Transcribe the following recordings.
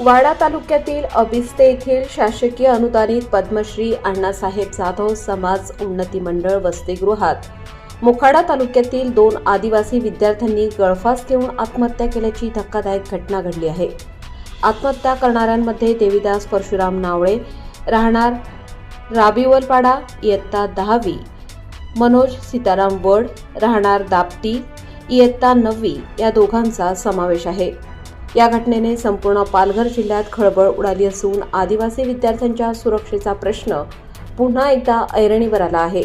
वाडा तालुक्यातील अबिस्ते येथील शासकीय अनुदानित पद्मश्री अण्णासाहेब जाधव समाज उन्नती मंडळ वसतिगृहात. मोखाडा तालुक्यातील दोन आदिवासी विद्यार्थ्यांनी गळफास घेऊन आत्महत्या केल्याची धक्कादायक घटना घडली आहे. आत्महत्या करणाऱ्यांमध्ये देवीदास परशुराम नावळे राहणार राबिवलपाडा इयत्ता दहावी मनोज सीताराम वड राहणार दापटी इयत्ता नववी या दोघांचा समावेश आहे. या घटनेने संपूर्ण पालघर जिल्ह्यात खळबळ उडाली असून आदिवासी विद्यार्थ्यांच्या सुरक्षेचा प्रश्न पुन्हा एकदा ऐरणीवर आला आहे.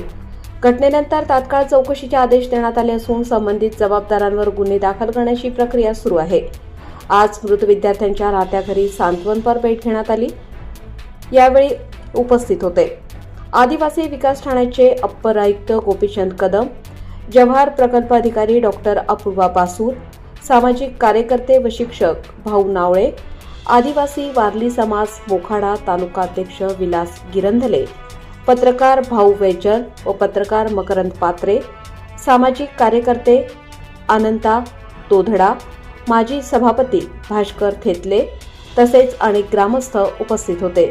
घटनेनंतर तात्काळ चौकशीचे आदेश देण्यात आले असून संबंधित जबाबदारांवर गुन्हे दाखल करण्याची प्रक्रिया सुरू आहे. आज मृत विद्यार्थ्यांच्या राहत्या घरी सांत्वनपर भेट घेण्यात आली. यावेळी उपस्थित होते. आदिवासी विकास ठाण्याचे अप्पर आयुक्त गोपीचंद कदम जव्हार प्रकल्प अधिकारी डॉक्टर अपूर्वा बासूर सामाजिक कार्यकर्ते व शिक्षक भाऊ नावळे आदिवासी वारली समाज मोखाडा तालुकाध्यक्ष विलास गिरंधले पत्रकार भाऊ वेजल व पत्रकार मकरंद पात्रे सामाजिक कार्यकर्ते अनंता तोधडा माजी सभापती भास्कर थेतले तसेच अनेक ग्रामस्थ उपस्थित होते.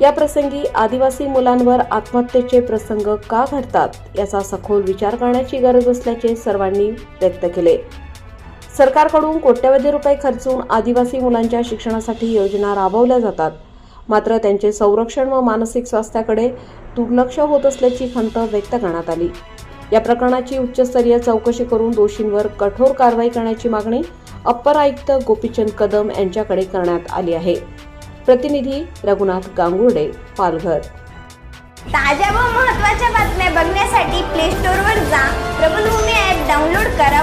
या प्रसंगी आदिवासी मुलांवर आत्महत्येचे प्रसंग का घडतात याचा सखोल विचार करण्याची गरज असल्याचे सर्वांनी व्यक्त केले. सरकारकडून कोट्यवधी रुपये खर्चून आदिवासी मुलांच्या शिक्षणासाठी योजना राबवल्या जातात. मात्र त्यांचे संरक्षण व मानसिक स्वास्थ्याकडे दुर्लक्ष होत असल्याची खंत व्यक्त करण्यात आली. या प्रकरणाची उच्चस्तरीय चौकशी करून दोषींवर कठोर कारवाई करण्याची मागणी अप्पर आयुक्त गोपीचंद कदम यांच्याकडे करण्यात आली आहे. प्रतिनिधी रघुनाथ गांगुर्डे पालघर. ताज्या व महत्त्वाच्या बातम्या बघण्यासाठी प्ले स्टोअरवर जा. प्रबलभूमी ॲप डाउनलोड करा